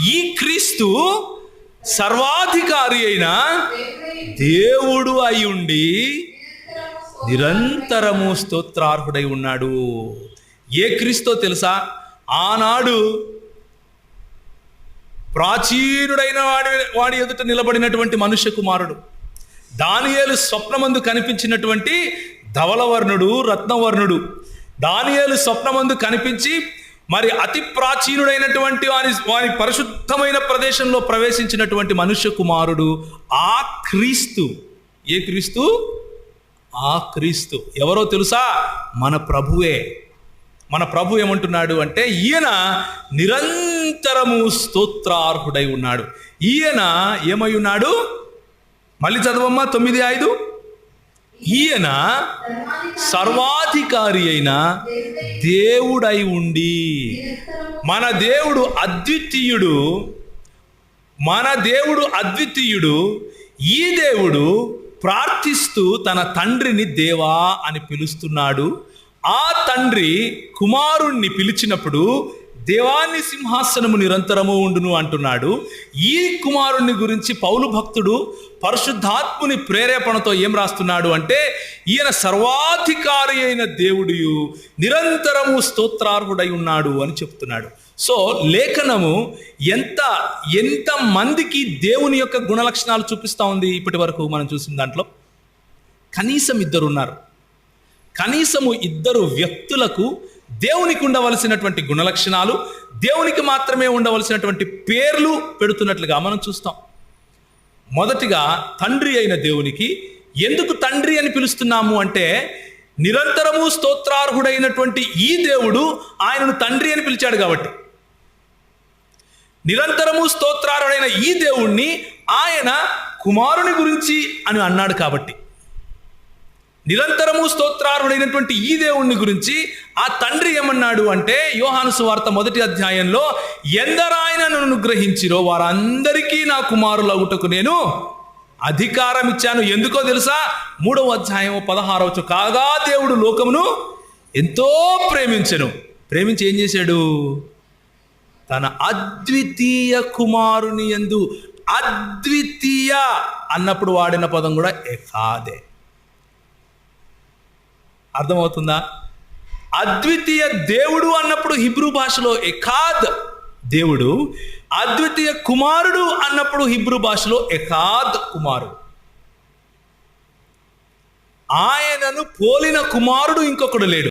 ఈ క్రీస్తు సర్వాధికారి అయిన దేవుడు అయి ఉండి నిరంతరము స్తోత్రార్హుడై ఉన్నాడు. ఏ క్రీస్తో తెలుసా? ఆనాడు ప్రాచీనుడైన వాడి వాడి ఎదుట నిలబడినటువంటి మనుష్య కుమారుడు దానియేలు స్వప్నమందు కనిపించినటువంటి ధవలవర్ణుడు రత్నవర్ణుడు దానియేలు స్వప్నమందు కనిపించి మరి అతి ప్రాచీనుడైనటువంటి వారి వారి పరిశుద్ధమైన ప్రదేశంలో ప్రవేశించినటువంటి మనుష్య కుమారుడు ఆ క్రీస్తు. ఏ క్రీస్తు? ఆ క్రీస్తు. ఎవరో తెలుసా? మన ప్రభువే. మన ప్రభు ఏమంటున్నాడు అంటే ఈయన నిరంతరము స్తోత్రార్హుడై ఉన్నాడు. ఈయన ఏమై ఉన్నాడు? మళ్ళీ చదవమ్మా తొమ్మిది ఐదు. ఈయన సర్వాధికారి అయిన దేవుడై ఉండి మన దేవుడు అద్వితీయుడు మన దేవుడు అద్వితీయుడు ఈ దేవుడు ప్రార్థిస్తూ తన తండ్రిని దేవా అని పిలుస్తున్నాడు. ఆ తండ్రి కుమారుణ్ణి పిలిచినప్పుడు దేవాన్ని సింహాసనము నిరంతరము ఉండును అంటున్నాడు. ఈ కుమారుని గురించి పౌలు భక్తుడు పరిశుద్ధాత్ముని ప్రేరేపణతో ఏం రాస్తున్నాడు అంటే ఈయన సర్వాధికారి అయిన దేవుడియు నిరంతరము స్తోత్రార్హుడై ఉన్నాడు అని చెప్తున్నాడు. సో లేఖనము ఎంత ఎంత మందికి దేవుని యొక్క గుణలక్షణాలు చూపిస్తూ ఉంది ఇప్పటి వరకు మనం చూసిన దాంట్లో? కనీసం ఇద్దరు ఉన్నారు. కనీసము ఇద్దరు వ్యక్తులకు దేవునికి ఉండవలసినటువంటి గుణలక్షణాలు దేవునికి మాత్రమే ఉండవలసినటువంటి పేర్లు పెడుతున్నట్లుగా మనం చూస్తాం. మొదటిగా తండ్రి అయిన దేవునికి ఎందుకు తండ్రి అని పిలుస్తున్నాము అంటే నిరంతరము స్తోత్రార్హుడైనటువంటి ఈ దేవుడు ఆయనను తండ్రి అని పిలిచాడు కాబట్టి. నిరంతరము స్తోత్రార్హుడైన ఈ దేవుణ్ణి ఆయన కుమారుని గురించి అని అన్నాడు కాబట్టి. నిరంతరము స్తోత్రారుడైనటువంటి ఈ దేవుణ్ణి గురించి ఆ తండ్రి ఏమన్నాడు అంటే యోహాను సువార్త మొదటి అధ్యాయంలో ఎందరాయనను అనుగ్రహించిరో వారందరికీ నా కుమారులగుటకు నేను అధికారం ఇచ్చాను ఎందుకో తెలుసా? మూడవ అధ్యాయం పదహారవచ్చు కాగా దేవుడు లోకమును ఎంతో ప్రేమించను. ప్రేమించి ఏం చేశాడు? తన అద్వితీయ కుమారుని ఎందు అద్వితీయ అన్నప్పుడు వాడిన పదం కూడా ఎకాదే అర్థమవుతుందా? అద్వితీయ దేవుడు అన్నప్పుడు హిబ్రూ భాషలో ఎకాద్ దేవుడు అద్వితీయ కుమారుడు అన్నప్పుడు హిబ్రూ భాషలో ఎకాద్ కుమారుడు. ఆయనను పోలిన కుమారుడు ఇంకొకడు లేడు.